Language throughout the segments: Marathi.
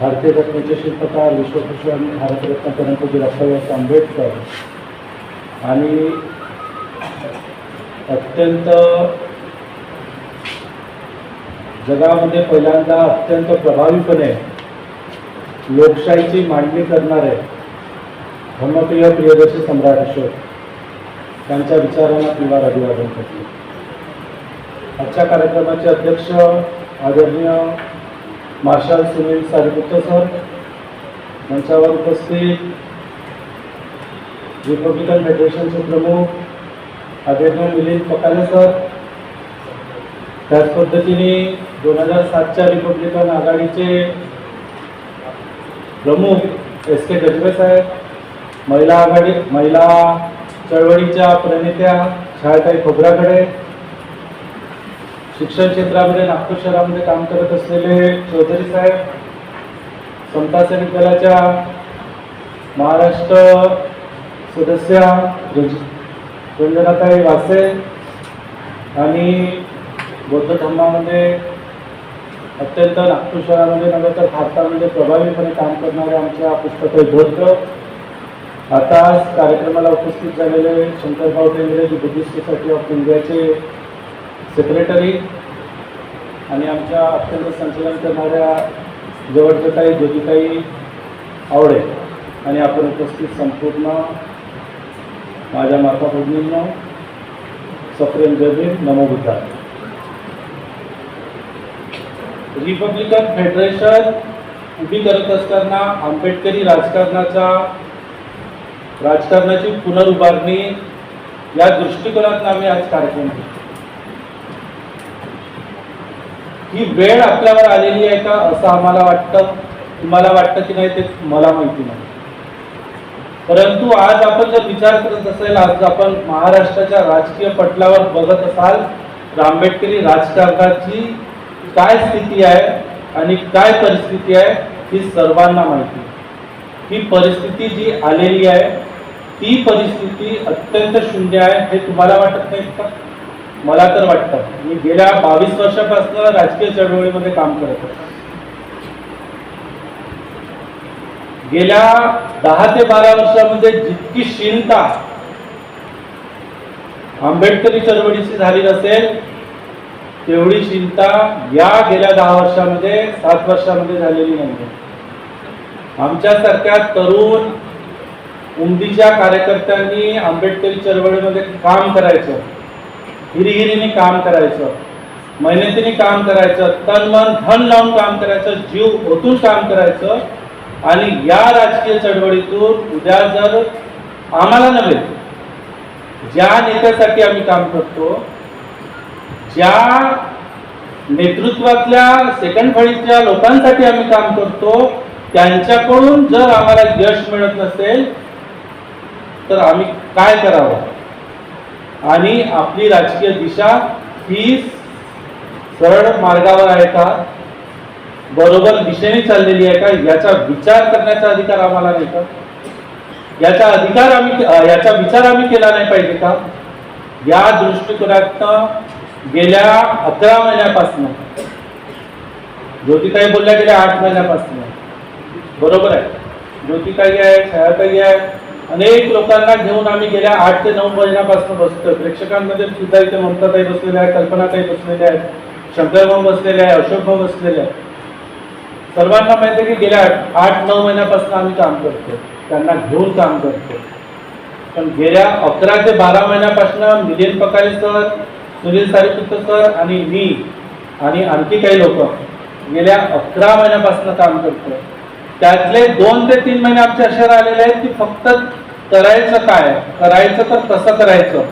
भारतीय घटनेचे शिल्पकार विश्वभूषण भारतरत्न परमपूज्य डॉक्टर आंबेडकर. आणि अत्यंत जगामध्ये पहिल्यांदा अत्यंत प्रभावीपणे लोकशाहीची मांडणी करणारे धर्मप्रिय प्रियदर्शी सम्राट अशोक त्यांच्या विचारांना किंवा अभिवादन करते आजच्या कार्यक्रमाचे अध्यक्ष आदरणीय मार्शल सुनील सारीपुत्र सर मंचावर उपस्थित रिपब्लिकन फेडरेशनचे प्रमुख आदरणीय मिलिंद पकाले सर. त्याच पद्धतीने दोन हजार सातच्या रिपब्लिकन आघाडीचे प्रमुख एस के गजबे साहेब महिला आघाडी महिला चळवळीच्या प्रणेत्या छायाताई खोबराकडे शिक्षण क्षेत्रामध्ये नागपूर शहरामध्ये काम करत असलेले चौधरी साहेब समता सैनिक दलाच्या महाराष्ट्र सदस्या रंजनाताई वासे आणि बौद्ध धर्मामध्ये अत्यंत नागपूर शहरामध्ये नव्हे तर भारतामध्ये प्रभावीपणे काम करणारे आमच्या पुस्तकाई बौद्ध आता कार्यक्रमाला उपस्थित झालेले Shankarbhau Tengre ji Buddhist society of इंडियाचे सेक्रेटरी आणि आमच्या अत्यंत संचलन करणाऱ्या जवळच्या काही ज्योतिताई आवडे आणि आपण उपस्थित संपूर्ण माझ्या माता भगिनींना सप्रेम जय नमो रिपब्लिकन फेडरेशन उभी करत असताना आंबेडकरी राजकारणाचा राजकारणाची पुनरुभारणी या दृष्टिकोनातून आम्ही आज कार्यक्रम केला ही वेळ आपल्यावर आलेली आहे का असं आम्हाला वाटतं? तुम्हाला वाटतं की नाही ते मला माहिती नाही. परंतु आज आपण जर विचार करत असेल आज आपण महाराष्ट्राच्या राजकीय पटलावर बघत असाल तर आंबेडकरी राजकारणाची काय स्थिती आहे आणि काय परिस्थिती आहे ही सर्वांना माहिती आहे. ही परिस्थिती जी आलेली आहे ती परिस्थिती अत्यंत शून्य आहे हे तुम्हाला वाटत नाही का? मला तर वाटतं मी गेल्या बावीस वर्षापासून राजकीय चळवळीमध्ये काम करत होतो गेल्या दहा ते बारा वर्षामध्ये जितकी शीलता आंबेडकरी चळवळीची झाली नसेल तेवढी चिंता या गेल्या दहा वर्षामध्ये सात वर्षामध्ये झालेली नाही आमच्यासारख्या तरुण उमदीच्या कार्यकर्त्यांनी आंबेडकरी चळवळीमध्ये काम करायचं. हिरिहिरीने काम करायचं मेहनतीने काम करायचं तन मन धन लावून काम करायचं जीव ओतून काम करायचं आणि या राजकीय चळवळीतून उद्या जर आम्हाला नव्हे ज्या नेत्यासाठी आम्ही काम करतो ज्या नेतृत्वातल्या सेकंड फळीच्या लोकांसाठी आम्ही काम करतो त्यांच्याकडून जर आम्हाला यश मिळत नसेल तर आम्ही काय करावं? आणि आपली राजकीय दिशा ही सरळ मार्गावर आहे का? बरोबर दिशेने चाललेली आहे का? याचा विचार करण्याचा अधिकार आम्हाला नाही का? याचा अधिकार आम्ही याचा विचार आम्ही केला नाही पाहिजे का? या दृष्टिकोनातनं गेल्या अकरा महिन्यापासून ज्योतिताई बोलल्या गेल्या आठ महिन्यापासून. बरोबर आहे? ज्योतिताई आहे छायाताई आहे अनेक लोकांना घेऊन आम्ही गेल्या आठ ते नऊ महिन्यापासून बसतोय. प्रेक्षकांमध्ये सुद्धा इथे ममताताई बसलेल्या आहेत कल्पनाताई बसलेल्या आहेत शंकरभाऊ बसलेले आहे अशोक भाऊ बसलेले आहेत. सर्वांना माहिती आहे की गेल्या आठ- आठ नऊ महिन्यापासून आम्ही काम करतो त्यांना घेऊन काम करतो पण गेल्या अकरा ते बारा महिन्यापासून मिलिंद पकाळे सर सुनील सारीपुत्र सर आणि मी आणि आणखी काही लोक गेल्या अकरा महिन्यापासून काम करतो त्यातले दोन ते तीन महिने आमचे असे राहिलेले आहेत की फक्त करायचं काय? करायचं तर कसं करायचं.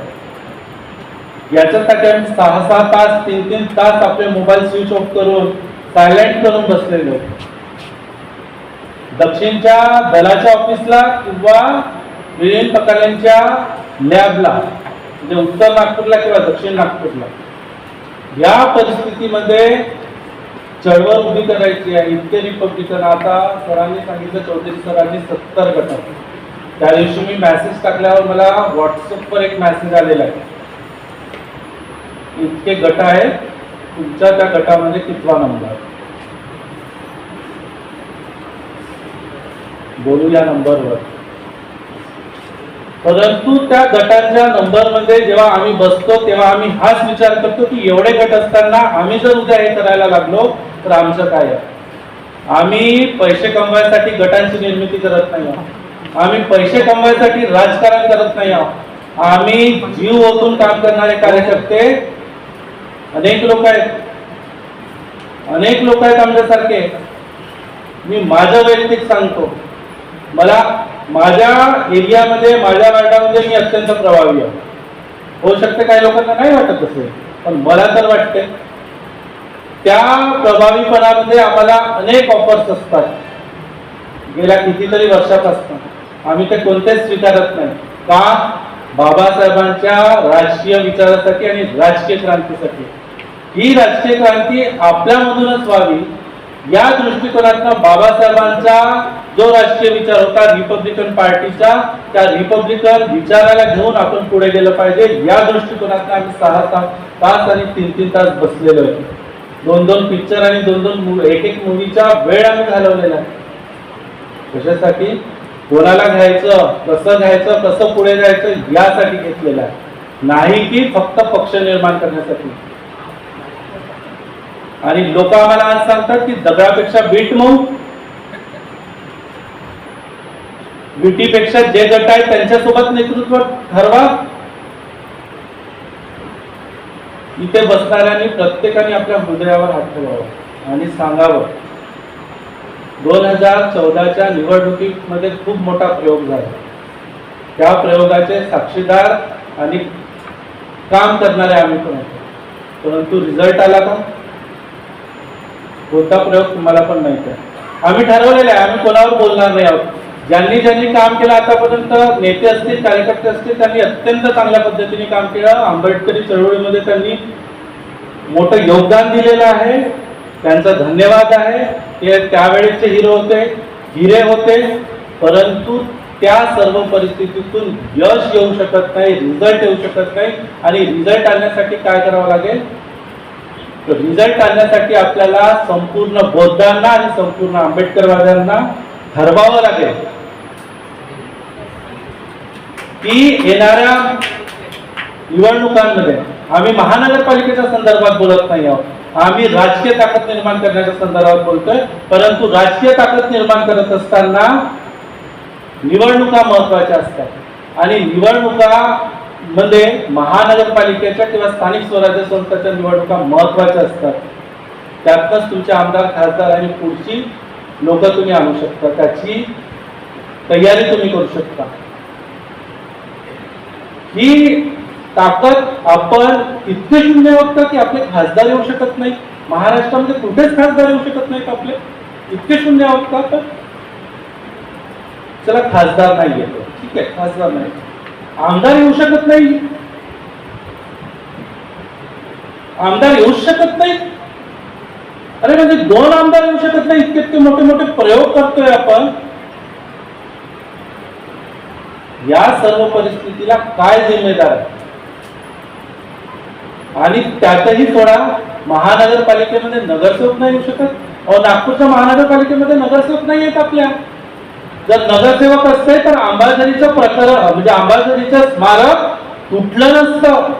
याच्यासाठी आम्ही सहा सहा तास तीन तीन तास आपले मोबाईल स्विच ऑफ करून सायलेंट करून बसलेलो. दक्षिणच्या दलाच्या ऑफिसला किंवा विलीन पकाल्यांच्या लॅबला म्हणजे उत्तर नागपूरला किंवा दक्षिण नागपूरला. या परिस्थितीमध्ये चळवळ उभी करायची आहे इतके रिपब्लिकन आता सरांनी सांगितलं चौधरी सरांनी सत्तर गट त्या दिवशी मी मेसेज टाकल्यावर मला व्हॉट्सअपवर एक मेसेज आलेला आहे. इतके गट आहेत तुमच्या त्या गटामध्ये कितवा नंबर? बोलू या नंबरवर. परंतु त्या गटांच्या नंबरमध्ये म्हणजे जेव्हा आम्ही बसतो तेव्हा आम्ही हाच विचार करतो की एवढे गट असताना आम्ही जर उद्या हे करायला लागलो तर आमचं काय आहे? आम्ही पैसे कमवायसाठी गटांची निर्मिती करत नाही आहोत. आम्ही पैसे कमवायसाठी राजकारण करत नाही आहोत. आम्ही जीव ओतून काम करणारे कार्यकर्ते अनेक लोक आहेत. अनेक लोक आहेत आमच्यासारखे. मी माझं वैयक्तिक सांगतो. मला माझ्या एरियामध्ये माझ्या वार्डामध्ये मी अत्यंत प्रभावी आहे. होऊ शकते काही लोकांना नाही वाटत असेल पण मला तर वाटते त्या प्रभावीपणामध्ये आम्हाला अनेक ऑफर्स असतात. गेल्या कितीतरी वर्षापासून. आम्ही ते कोणतेच स्वीकारत नाही. का? बाबासाहेबांच्या राजकीय विचारासाठी आणि राजकीय क्रांतीसाठी. ही राजकीय क्रांती आपल्यामधूनच व्हावी. या दृष्टिकोनातनं बाबासाहेबांचा जो राजकीय विचार होता रिपब्लिकन पार्टीचा त्या रिपब्लिकन विचाराला घेऊन आपण पुढे गेलं पाहिजे. या दृष्टिकोनातनं आम्ही सहा तास तास आणि तीन तीन तास बसलेलो आहे. दोन दोन पिक्चर आणि दोन दोन मु- एक एक मुलीचा वेळ आम्ही घालवलेला. आहे कशासाठी? कोणाला घ्यायचं कसं घ्यायचं कसं पुढे जायचं यासाठी घेतलेलं. आहे नाही की फक्त पक्ष निर्माण करण्यासाठी. आणि लोक आम्हाला आज सांगतात की दगडापेक्षा बीट मऊ. बीटीपेक्षा जे गट आहेत त्यांच्यासोबत नेतृत्व ठरवा. इथे बसणाऱ्यांनी प्रत्येकाने आपल्या हृदयावर हात ठेवावं आणि सांगावं. दोन हजार चौदाच्या निवडणुकीमध्ये खूप मोठा प्रयोग झाला. त्या प्रयोगाचे साक्षीदार आणि काम करणारे आम्ही पण होतो. परंतु रिझल्ट आला का? कोणता प्रयोग तुम्हाला पण माहिती आहे. आम्ही ठरवलेलं आहे आम्ही कोणावर बोलणार नाही आहोत. ज्यांनी ज्यांनी काम केलं आतापर्यंत नेते असतील कार्यकर्ते असतील त्यांनी अत्यंत चांगल्या पद्धतीने काम केलं. आंबेडकरी चळवळीमध्ये त्यांनी मोठं योगदान दिलेलं आहे. त्यांचा धन्यवाद आहे. ते त्यावेळेचे हिरो होते हिरे होते. परंतु त्या सर्व परिस्थितीतून यश येऊ शकत नाही रिझल्ट येऊ शकत नाही. आणि रिझल्ट आणण्यासाठी काय करावं लागेल? तर रिझल्ट आणण्यासाठी आपल्याला संपूर्ण बौद्धांना आणि संपूर्ण आंबेडकरवाद्यांना ठरवावं लागेल. की येणाऱ्या निवडणुकांमध्ये आम्ही महानगरपालिकेच्या संदर्भात बोलत नाही आहोत. आम्ही राजकीय ताकद निर्माण करण्याच्या संदर्भात बोलतोय. परंतु राजकीय ताकद निर्माण करत असताना निवडणुका महत्त्वाच्या असतात. आणि निवडणुका मध्ये महानगरपालिकेच्या किंवा स्थानिक स्वराज्य संस्थांच्या निवडणुका महत्त्वाच्या असतात. त्यातनंच तुमचे आमदार खासदार आणि पुढची लोक तुम्ही आणू शकता. त्याची तयारी तुम्ही करू शकता. ही ताकद आपण इतके शून्य आहोत का की आपले खासदार येऊ शकत नाही. महाराष्ट्रामध्ये कुठेच खासदार येऊ शकत नाहीत आपले. इतके शून्य आहोत का चला खासदार नाही येतो. ठीक आहे खासदार नाही. आमदार येऊ शकत नाही. आमदार येऊ शकत नाही. अरे म्हणजे दोन आमदार येऊ शकत नाही. इतके इतके मोठे मोठे प्रयोग करतोय आपण. या सर्व परिस्थितीला काय जिम्मेदार आहे? आणि त्यातही थोडा महानगरपालिकेमध्ये नगरसेवक नाही येऊ शकत. अ नागपूरच्या महानगरपालिकेमध्ये नगरसेवक नाही येत आपल्या. जर नगरसेवक असते तर अंबाझरीचं प्रकरण म्हणजे अंबाझरीचं स्मारक तुटलं नसतं.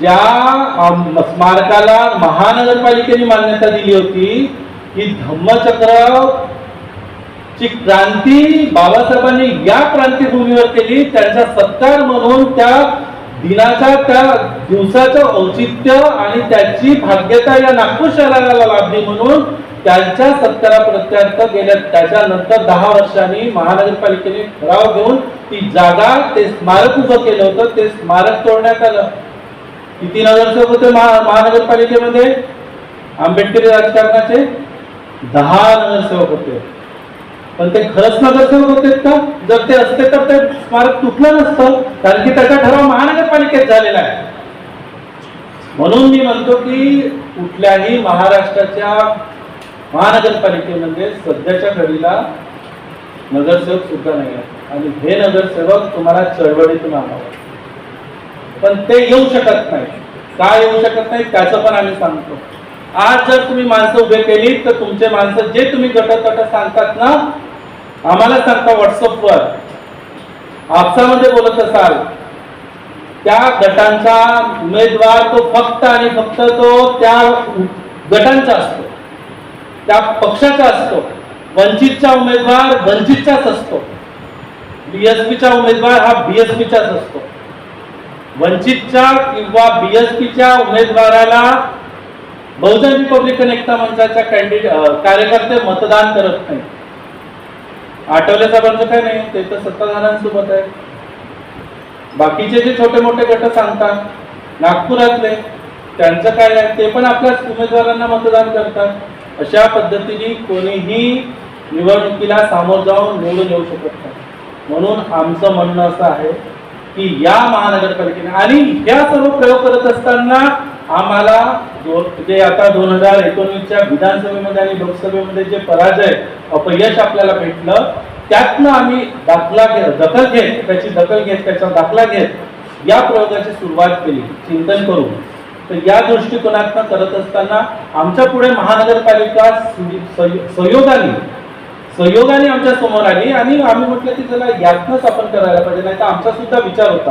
ज्या स्मारकाला महानगरपालिकेने मान्यता दिली होती ही धम्मचक्र ची क्रांती बाबासाहेबांनी या क्रांतीभूमीवर केली. त्यांचा सत्कार म्हणून त्या दिनाचा त्या दिवसाचं औचित्य आणि त्याची भाग्यता या नागपूर शहराला लाभली म्हणून त्यांच्या सत्काराप्रत्यार्थ गेल्या त्याच्यानंतर दहा वर्षांनी महानगरपालिकेने ठराव घेऊन ती जागा ते स्मारक उभं केलं होतं. ते स्मारक तोडण्यात आलं. किती नगरसेवक होते महानगरपालिकेमध्ये आंबेडकरी राजकारणाचे दहा नगरसेवक होते. पण ते खरंच नगरसेवक होते का? जर ते असते तर ते स्मारक तुटलं नसतं कारण की त्याचा ठराव महानगरपालिकेत झालेला आहे. म्हणून मी म्हणतो की कुठल्याही महाराष्ट्राच्या महानगरपालिकेमध्ये सध्याच्या घडीला नगरसेवक सुद्धा नाही आहे. आणि हे नगरसेवक तुम्हाला चळवळीतून आणावं. पण ते येऊ शकत नाही. का येऊ शकत नाही त्याचं पण आम्ही सांगतो. आज जर तुम्ही माणसं उभे केली तर तुमचे माणसं जे तुम्ही गट सांगतात ना आम्हाला सांगता व्हॉट्सअपवर. आपसामध्ये बोलत असाल त्या गटांचा उमेदवार तो फक्त आणि फक्त तो त्या गटांचा असतो. त्या पक्षाचा असतो. वंचितचा उमेदवार वंचितचाच असतो. बीएसपीचा उमेदवार हा बीएसपीचाच असतो. वंचितच्या किंवा बीएसपीच्या उमेदवाराला बहुजन रिपब्लिकन एकता मंचाच्या कॅन्डिडेट कार्यकर्ते मतदान करत नाही आठवले साहेबांचं काय नाही ते तर सत्ताधाऱ्यांसोबत आहे बाकीचे जे छोटे मोठे गट सांगतात नागपुरातले त्यांचं काय आहे ते पण आपल्याच उमेदवारांना मतदान करतात. अशा पद्धतीने कोणीही निवडणुकीला सामोर जाऊन निवडून येऊ शकत नाही. म्हणून आमचं म्हणणं असं आहे की या महानगरपालिकेने आणि या सर्व प्रयोग करत असताना आम्हाला जे म्हणजे आता दोन हजार एकोणवीसच्या विधानसभेमध्ये आणि लोकसभेमध्ये जे पराजय अपयश आपल्याला भेटलं त्यातनं आम्ही दाखला घेत दखल घेत त्याची दखल घेत त्याचा दाखला घेत या प्रयोगाची सुरुवात केली. चिंतन करून तर या दृष्टिकोनातनं करत असताना आमच्या पुढे महानगरपालिका सह- सहयोगाने सहयोगाने आमच्यासमोर आली आणि आम्ही म्हटलं की चला यातनंच आपण करायला पाहिजे नाही तर आमचा सुद्धा विचार होता.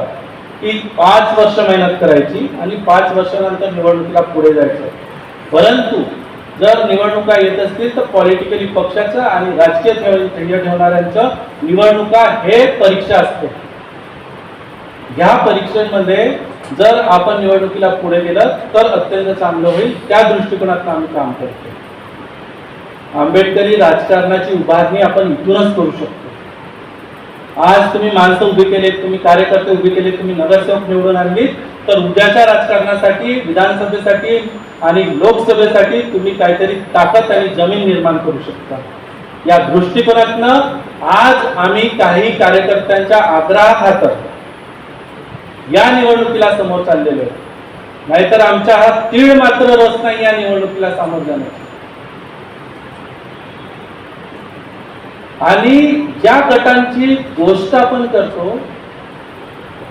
की पाच वर्ष मेहनत करायची आणि पाच वर्षानंतर निवडणुकीला पुढे जायचं. परंतु जर निवडणुका येत असतील तर पॉलिटिकली पक्षाचं आणि राजकीय ध्येय ठेवणाऱ्यांचं निवडणुका हे परीक्षा असते. ह्या परीक्षेमध्ये जर आपण निवडणुकीला पुढे गेलं तर अत्यंत चांगलं होईल. त्या दृष्टिकोनातून आम्ही काम करतो आंबेडकरी राजकारणाची उभारणी आपण इथूनच करू शकतो. आज तुम्ही माणसं उभी केलेत तुम्ही कार्यकर्ते उभे केलेत तुम्ही नगरसेवक निवडून आणली तर उद्याच्या राजकारणासाठी विधानसभेसाठी आणि लोकसभेसाठी तुम्ही काहीतरी ताकद आणि जमीन निर्माण करू शकता. या दृष्टिकोनातनं आज आम्ही काही कार्यकर्त्यांच्या आग्रहात या निवडणुकीला समोर चाललेलो आहे. नाहीतर आमच्या हा तीळ मात्र रस नाही या निवडणुकीला समोर जाण्याची. आणि ज्या गटांची गोष्ट आपण करतो.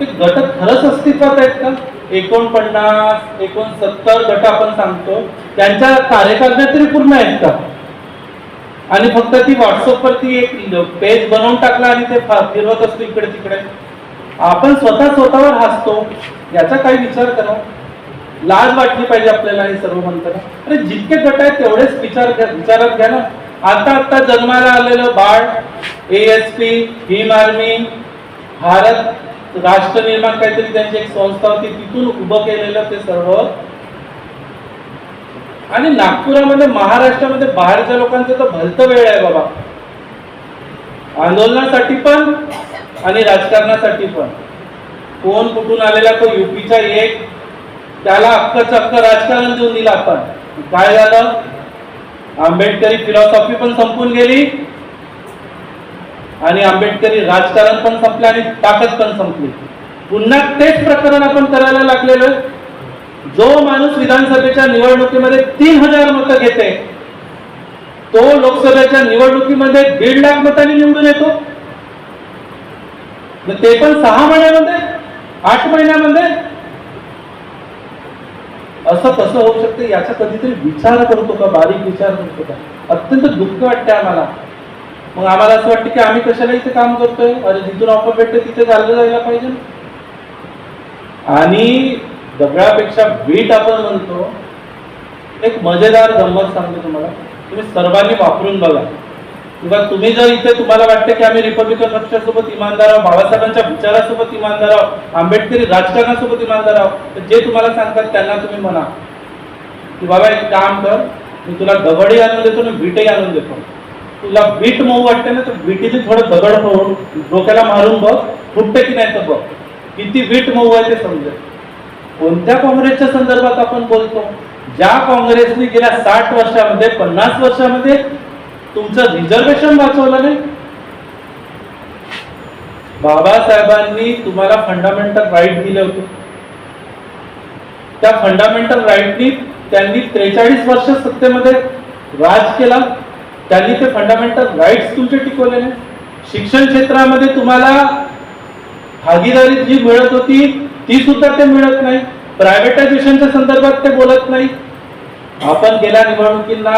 ते गट खरंच अस्तित्वात आहेत का? एकोणपन्नास एकोणसत्तर गट आपण सांगतो. त्यांच्या कार्यकारिण्या तरी पूर्ण आहेत का? आणि फक्त ती व्हॉट्सअपवरती एक पेज बनवून टाकला आणि ते फा- फिरवत असतो इकडे तिकडे. आपण स्वतः स्वतःवर हसतो. याचा काही विचार करा. लाज वाटली पाहिजे आपल्याला हे सर्व म्हणताना. अरे जितके गट आहेत तेवढेच विचार घ्या विचारात घ्या ना. आता आता जन्माला आलेलं बाळ एएसपी भीम आर्मी भारत राष्ट्र निर्माण काहीतरी त्यांची एक संस्था होती तिथून उभं केलेलं ते सर्व. आणि नागपुरामध्ये महाराष्ट्रामध्ये बाहेरच्या लोकांचं तर भलतं वेळ आहे बाबा. आंदोलनासाठी पण आणि राजकारणासाठी पण. कोण कुठून आलेला तो युपीचा एक त्याला अक्क चक्क राजकारण देऊन दिलं आपण. काय झालं? आंबेडकरी फिलॉसॉफी पण संपून गेली. आणि आंबेडकरी राजकारण पण संपलं आणि ताकद पण संपली. पुन्हा तेच प्रकरण आपण करायला लागलेलो जो माणूस विधानसभेच्या निवडणुकीमध्ये तीन हजार मतं घेते तो लोकसभेच्या निवडणुकीमध्ये दीड लाख मतांनी निवडून येतो. ते पण सहा महिन्यामध्ये? आठ महिन्यामध्ये? असं कसं होऊ शकतं याचा कधीतरी विचार करतो का? बारीक विचार करतो का? अत्यंत दुःख वाटते आम्हाला. मग आम्हाला असं वाटतं की आम्ही कशाला इथे काम करतोय? अरे जिथून ऑफर भेटते तिथे चाललं जायला पाहिजे आणि दगडापेक्षा वीट आपण म्हणतो. एक मजेदार गंमत सांगतो तुम्हाला. तुम्ही सर्वांनी वापरून बघा. किंवा तुम्ही जर इथे तुम्हाला वाटतं की आम्ही रिपब्लिकन पक्षासोबत इमानदार आहोत बाबासाहेबांच्या विचारासोबत इमानदार आहोत आंबेडकरी राजकारणासोबत इमानदार आहोत तर जे तुम्हाला सांगतात त्यांना तुम्ही म्हणा. की बाबा एक काम कर मी तुला दगडही आणून देतो आणि बीटही आणून देतो. तुला बीट मऊ वाटते ना तर बीटीने थोडं दगड होऊन डोक्याला मारून बघ फुटते की नाही तर बघ. किती बीट मऊ आहे ते समजेल. कोणत्या काँग्रेसच्या संदर्भात आपण बोलतो? ज्या काँग्रेसने गेल्या साठ वर्षामध्ये पन्नास वर्षामध्ये तुमचं रिझर्वेशन वाचवलं नाही बाबासाहेबांनी तुम्हाला फंडामेंटल राईट दिले होते. त्या फंडामेंटल राईटनी त्यांनी त्रेचाळीस वर्ष सत्तेमध्ये राज केला. त्यांनी ते फंडामेंटल राईट्स तुमचे टिकवले नाही शिक्षण क्षेत्रामध्ये तुम्हाला भागीदारी जी मिळत होती ती सुद्धा ते मिळत नाही. प्रायव्हेटायझेशनच्या संदर्भात ते बोलत नाही. आपण गेल्या निवडणुकींना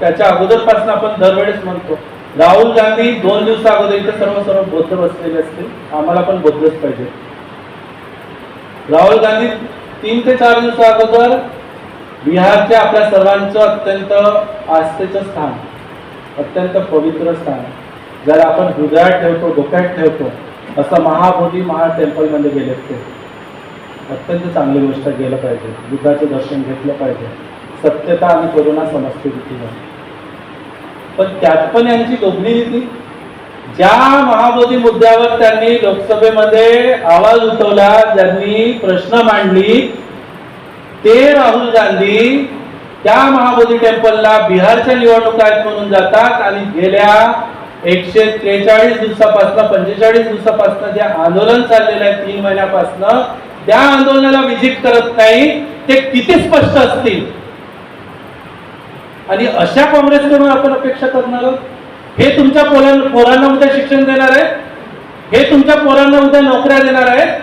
त्याच्या अगोदरपासून आपण दरवेळेस म्हणतो. राहुल गांधी दोन दिवसा अगोदर इथे सर्व सर्व बौद्ध बसलेले असते आम्हाला पण बौद्धच पाहिजे. राहुल गांधी तीन ते चार दिवसा अगोदर बिहारचे आपल्या सर्वांचं अत्यंत आस्थेचं स्थान अत्यंत पवित्र स्थान ज्याला आपण हृदयात ठेवतो डोक्यात ठेवतो असं महाबोधी महा टेम्पलमध्ये गेले ते. अत्यंत चांगली गोष्ट गेलं पाहिजे बुद्धाचं दर्शन घेतलं पाहिजे. सत्यता आणि करुणा समजते तिथे पण त्यात पण यांची दोघी दिली ज्या महाबोधी मुद्द्यावर त्यांनी लोकसभेमध्ये आवाज उठवला ज्यांनी प्रश्न मांडली ते राहुल गांधी त्या महाबोधी टेम्पलला बिहारच्या निवडणुका आहेत म्हणून जातात आणि गेल्या एकशे त्रेचाळीस दिवसापासून पंचेचाळीस दिवसापासून जे आंदोलन चाललेलं आहे तीन महिन्यापासून त्या आंदोलनाला विजिट करत नाही ते किती स्पष्ट असतील? आणि अशा काँग्रेसकडून आपण अपेक्षा करणार आहोत? हे तुमच्या पोरांना पोरांना उद्या शिक्षण देणार आहे हे तुमच्या पोरांना उद्या नोकऱ्या देणार आहेत.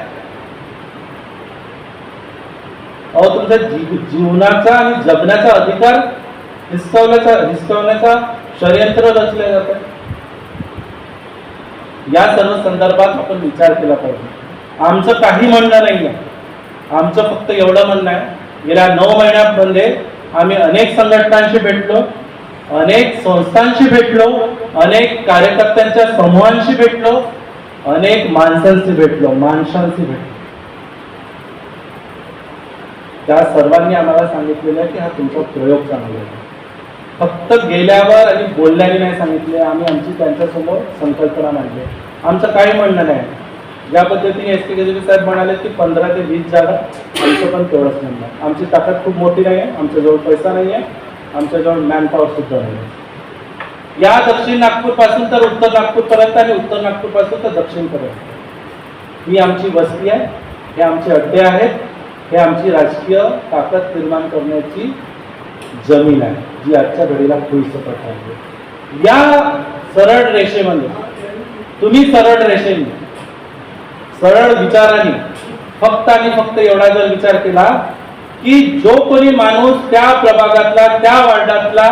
अहो तुमच्या जीवनाचा आणि जगण्याचा अधिकार हिसकावण्याचा हिसकावण्याचा षडयंत्र रचले जात या सर्व संदर्भात आपण विचार केला पाहिजे. आमचं काही म्हणणं नाही आहे आमचं फक्त एवढं म्हणणं आहे. गेल्या नऊ महिन्यामध्ये आम्ही अनेक संघटनांशी भेटलो अनेक संस्थांशी भेटलो अनेक कार्यकर्त्यांच्या समूहांशी भेटलो अनेक माणसांशी भेटलो माणसांशी भेटलो. त्या सर्वांनी आम्हाला सांगितलेलं आहे की हा तुमचा प्रयोग चांगला आहे. फक्त गेल्यावर आणि बोलल्याने नाही सांगितले आम्ही आमची त्यांच्यासमोर संकल्पना मांडली. आमचं काही म्हणणं नाही. ज्या पद्धतीने एस टी गजबी साहेब म्हणाले की पंधरा ते वीस जागा आमचं पण तेवढंच नाही आहे. आमची ताकद खूप मोठी नाही आहे आमच्याजवळ पैसा नाही आहे आमच्याजवळ मॅनपॉवर सुद्धा नाही आहे. या दक्षिण नागपूरपासून तर उत्तर नागपूरपर्यंत आणि उत्तर नागपूरपासून तर दक्षिणपर्यंत. ही आमची वस्ती आहे हे आमचे अड्डे आहेत हे आमची राजकीय ताकद निर्माण करण्याची जमीन आहे जी आजच्या घडीला भुईसपट आहे. या सरळ रेषेमध्ये तुम्ही सरळ रेषेने सरळ विचाराने फक्त आणि फक्त एवढा जर विचार केला की जो कोणी माणूस त्या प्रभागातला त्या वार्डातला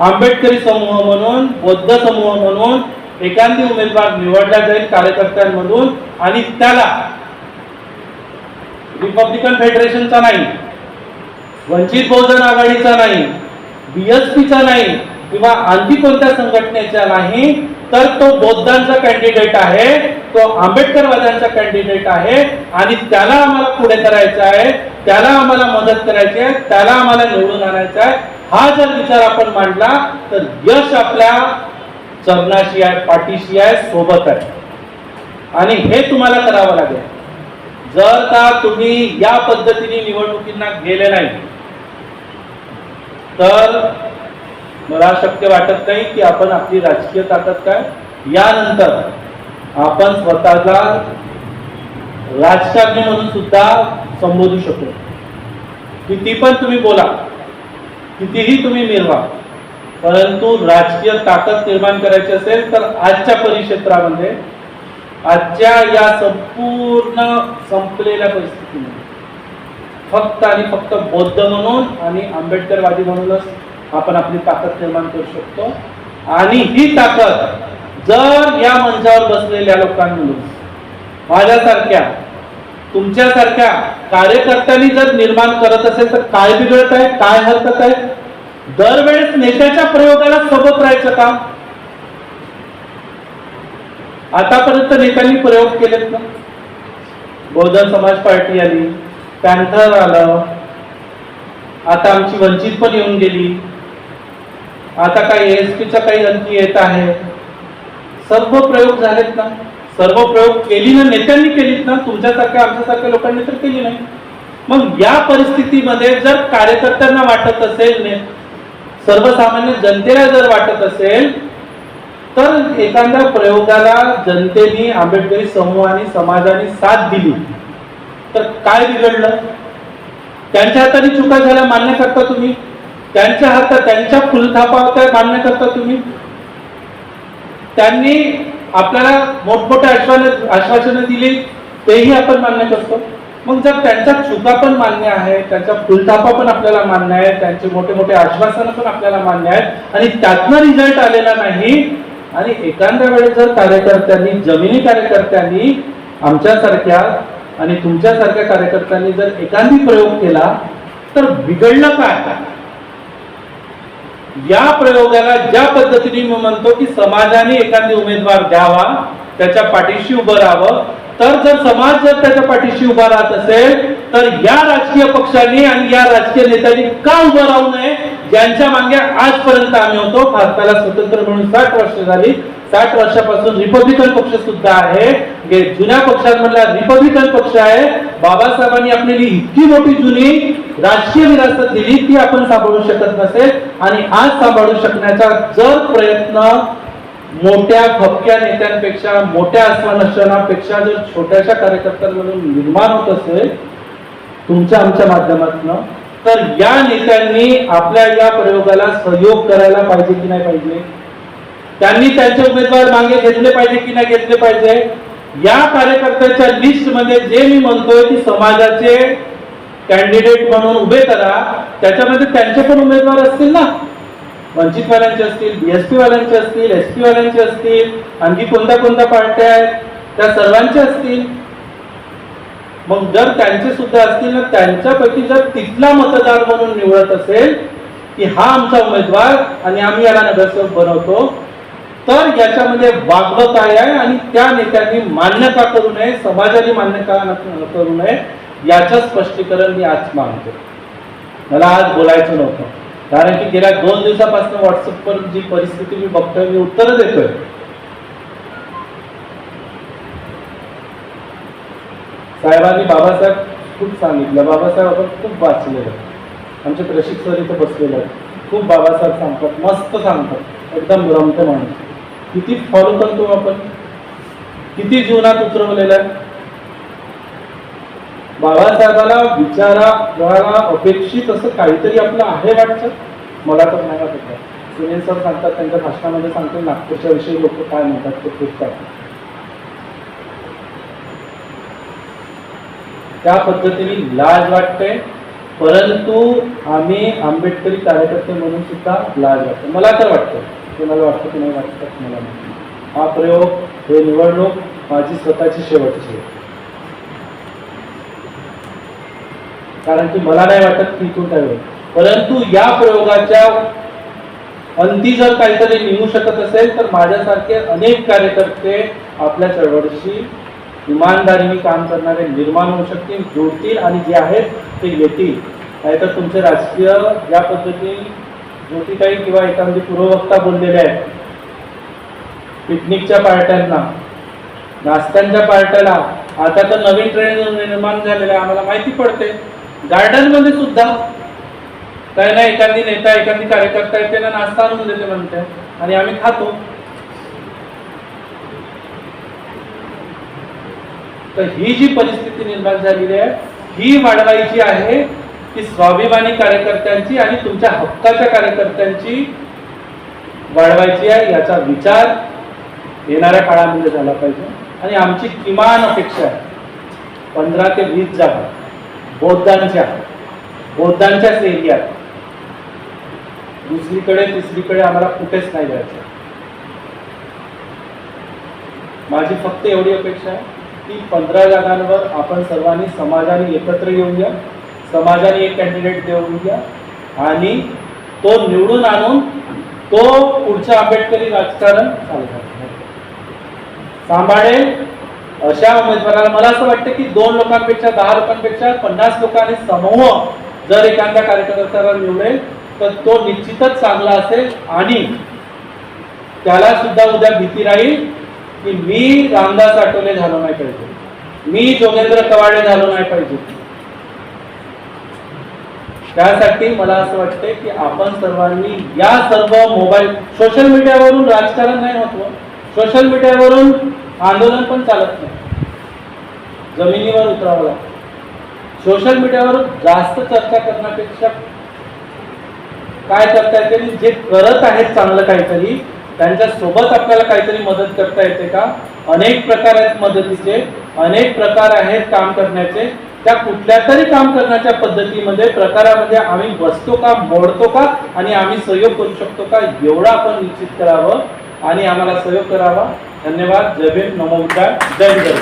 आंबेडकरी समूह म्हणून बौद्ध समूह म्हणून एखादी उमेदवार निवडला जाईल कार्यकर्त्यांमधून आणि त्याला रिपब्लिकन फेडरेशनचा नाही वंचित बहुजन आघाडीचा नाही बीएसपीचा नाही किंवा आणखी कोणत्या संघटनेचा नाही तर तो बौद्धांचा कॅन्डिडेट आहे तो आंबेडकरवाद्यांचा कॅन्डिडेट आहे आणि त्याला आम्हाला पुढे करायचं आहे त्याला आम्हाला मदत करायची आहे त्याला आम्हाला निवडून आणायचा आहे. हा जर विचार आपण मांडला तर यश आपल्या चरणाशी आहे पाठीशी आहे सोबत आहे. आणि हे तुम्हाला करावं लागेल. जर का तुम्ही या पद्धतीने निवडणुकींना गेले नाही तर मला शक्य वाटत नाही की आपण आपली राजकीय ताकद काय. यानंतर आपण स्वतःला राजकारणी म्हणून सुद्धा संबोधू शकतो किती पण तुम्ही बोला कितीही तुम्ही मिरवा परंतु राजकीय ताकद निर्माण करायची असेल तर आजच्या परिक्षेत्रामध्ये आजच्या या संपूर्ण संपलेल्या परिस्थितीमध्ये फक्त आणि फक्त बौद्ध म्हणून आणि आंबेडकरवादी म्हणूनच आपण आपली ताकद निर्माण करू शकतो. आणि ही ताकद जर या मंचावर बसलेल्या लोकांमधून माझ्यासारख्या तुमच्यासारख्या कार्यकर्त्यांनी जर निर्माण करत असेल तर काय बिघडत आहे काय हरकत आहे? दरवेळेस नेत्याच्या प्रयोगाला सोबत राहायचं का? आतापर्यंत नेत्यांनी प्रयोग केलेत ना बहुजन समाज पार्टी आली पॅन्थर आलं आता आमची वंचित पण येऊन गेली. आता काही एस पीच्या काही अंकी येत आहे? सर्व प्रयोग झालेत ना? सर्व प्रयोग केली ना नेत्यांनी केलीत ना? तुमच्यासारख्या आमच्यासारख्या लोकांनी तर केली नाही. मग या परिस्थितीमध्ये जर कार्यकर्त्यांना वाटत असेल ने सर्वसामान्य जनतेला जर वाटत असेल तर एखाद्या प्रयोगाला जनतेने आंबेडकरी समूहाने समाजाने साथ दिली. तर काय बिघडलं? त्यांच्या हाताने चुका झाल्या मान्य करता तुम्ही? त्यांच्या हातात त्यांच्या फुलथापा होत्या मान्य करता तुम्ही? त्यांनी आपल्याला मोठमोठे आश्वासन आश्वासनं दिली तेही आपण मान्य करतो. मग जर त्यांच्या चुका पण मान्य आहे त्यांच्या फुलथापा पण आपल्याला मान्य आहे त्यांचे मोठे मोठे आश्वासनं पण आपल्याला मान्य आहेत आणि त्यातनं रिझल्ट आलेला नाही आणि एखाद्या वेळेस जर कार्यकर्त्यांनी जमिनी कार्यकर्त्यांनी आमच्यासारख्या आणि तुमच्यासारख्या कार्यकर्त्यांनी जर एखादी प्रयोग केला तर बिघडलं काय? या प्रयोगाला ज्या पद्धतीने मी म्हणतो की समाजाने एखादी उमेदवार द्यावा त्याच्या पाठीशी उभं राहावं तर जर समाज जर त्याच्या पाठीशी उभा राहत असेल तर या राजकीय पक्षांनी आणि या राजकीय नेत्यांनी का उभं राहू नये? ज्यांच्या मागे आजपर्यंत आम्ही होतो भारताला स्वतंत्र म्हणून साठ वर्ष झाली. साठ वर्षापासून रिपब्लिकन पक्ष सुद्धा आहे. जुन्या पक्षांमधला रिपब्लिकन पक्ष आहे बाबासाहेबांनी आपल्याला इतकी मोठी जुनी राष्ट्रीय विरासत दिली ती आपण सांभाळू शकत नसेल. आणि आज सांभाळू शकण्याचा जर प्रयत्न मोठ्या फपक्या नेत्यांपेक्षा मोठ्या आश्वासनापेक्षा जर छोट्याशा कार्यकर्त्यांमधून निर्माण होत असेल तुमच्या आमच्या माध्यमातून तर या नेत्यांनी आपल्या या प्रयोगाला सहयोग करायला पाहिजे की नाही पाहिजे? त्यांनी त्यांचे उमेदवार मागे घेतले पाहिजे की नाही घेतले पाहिजे? या कार्यकर्त्याच्या लिस्टमध्ये जे मी म्हणतोय की समाजाचे कॅन्डिडेट म्हणून उभे करा त्याच्यामध्ये त्यांचे पण उमेदवार असतील ना? वंचितवाल्यांचे असतील बीएसपी वाल्यांचे असतील एस पी वाल्यांचे असतील आणखी कोणत्या कोणत्या पार्ट्या आहेत त्या सर्वांचे असतील. मग जर त्यांचे सुद्धा असतील ना त्यांच्यापैकी जर तिथला मतदार म्हणून निवडत असेल की हा आमचा उमेदवार आणि आम्ही याला नगरसेवक बनवतो तर याच्यामध्ये वागवं काय आहे आणि त्या नेत्यांनी मान्यता करू नये समाजाने मान्यता करू नये याचं स्पष्टीकरण मी आज मागतो. मला आज बोलायचं नव्हतं. कारण की गेल्या दोन दिवसापासून व्हॉट्सअपवर जी परिस्थिती मी बघतोय मी उत्तरं देतोय. साहेबांनी बाबासाहेब खूप सांगितलं. बाबासाहेब आपण खूप वाचलेलं. आमचे प्रशिक्षक इथं बसलेलं बसलेले आहेत. खूप बाबासाहेब सांगतात मस्त सांगतात. एकदम रमते माणूस. किती फॉलो करतो आपण. किती जीवनात उतरवलेलं आहे. बाबासाहेबाला विचाराला अपेक्षित असं काहीतरी आपलं आहे वाटतं. मला तर नाही वाटत. सुनील सर सांगतात त्यांच्या भाषणामध्ये सांगतो नागपूरच्या विषयी लोक काय म्हणतात ते खूप काय त्या पद्धतीने लाज वाटते. परंतु आम्ही आंबेडकरी कार्यकर्ते म्हणून सुद्धा लाज वाटते. मला तर वाटतं. तुम्हाला वाटतं की नाही वाटतं मला माहिती हा प्रयोग हे निवडणूक माझी स्वतःची शेवटची आहे. कारण की मला नाही वाटत की इथून काय होईल. परंतु या प्रयोगाच्या अंती जर काहीतरी निघू शकत असेल तर माझ्यासारखे अनेक कार्यकर्ते आपल्या चळवळीशी इमानदारीने काम करणारे निर्माण होऊ शकतील जोडतील आणि जे आहेत ते येतील. नाहीतर तुमचे राजकीय या पद्धतीने ज्योतिताई किंवा एखादी पूर्ववक्ता बोललेले आहेत. पिकनिकच्या पार्ट्यांना नाश्त्यांच्या पार्ट्याला. आता तर नवीन ट्रेंड निर्माण झालेला आहे आम्हाला माहिती पडते. गार्डनमध्ये सुद्धा. काही ना एखादी नेता एखादी कार्यकर्ता येते ना नाश्ता आणून देते म्हणते. आणि आम्ही खातो. तर ही जी परिस्थिती निर्माण झालेली आहे ही वाढवायची आहे की स्वाभिमानी कार्यकर्त्यांची आणि तुमच्या हक्काच्या कार्यकर्त्यांची वाढवायची आहे याचा विचार येणाऱ्या काळामध्ये झाला पाहिजे. आणि आमची किमान अपेक्षा आहे पंधरा ते वीस जागा बौद्धांच्या बौद्धांच्याच एरियात. दुसरीकडे तिसरीकडे आम्हाला कुठेच नाही जायचं. माझी फक्त एवढी अपेक्षा आहे. की पंधरा जागांवर आपण सर्वांनी समाजाने एकत्र येऊया समाजाने एक कॅन्डिडेट घ्या. आणि तो निवडून आणून तो पुढचं आंबेडकरी राजकारण चालवणार सांभाळेल. अशा उमेदवाराला मला असं वाटतं की दोन लोकांपेक्षा दहा लोकांपेक्षा पन्नास लोकांनी समूह जर एखाद्या कार्यकर्त्याला निवडेल तर तो निश्चितच चांगला असेल आणि त्याला सुद्धा उद्या भीती राहील. की मी रामदास आठवले झालो नाही पाहिजे. मी जोगेंद्र कवाडे झालो नाही पाहिजे. त्यासाठी मला असं वाटतंय की आपण सर्वांनी या सर्व मोबाईल सोशल मीडियावरून राजकारण नाही होत हो. सोशल मीडियावरून आंदोलन पण चालत नाही. जमिनीवर उतरावं लागतं. सोशल मीडियावर जास्त चर्चा करण्यापेक्षा काय करता येते जे करत आहेत चांगलं काहीतरी त्यांच्यासोबत आपल्याला काहीतरी मदत करता येते का? अनेक प्रकार आहेत मदतीचे अनेक प्रकार आहेत काम करण्याचे. त्या कुठल्या तरी काम करण्याच्या पद्धतीमध्ये प्रकारामध्ये आम्ही बसतो का मोडतो का आणि आम्ही सहयोग करू शकतो का एवढं आपण निश्चित करावं आणि आम्हाला सहयोग करावा. धन्यवाद. जय भीम. नमोकार जय जय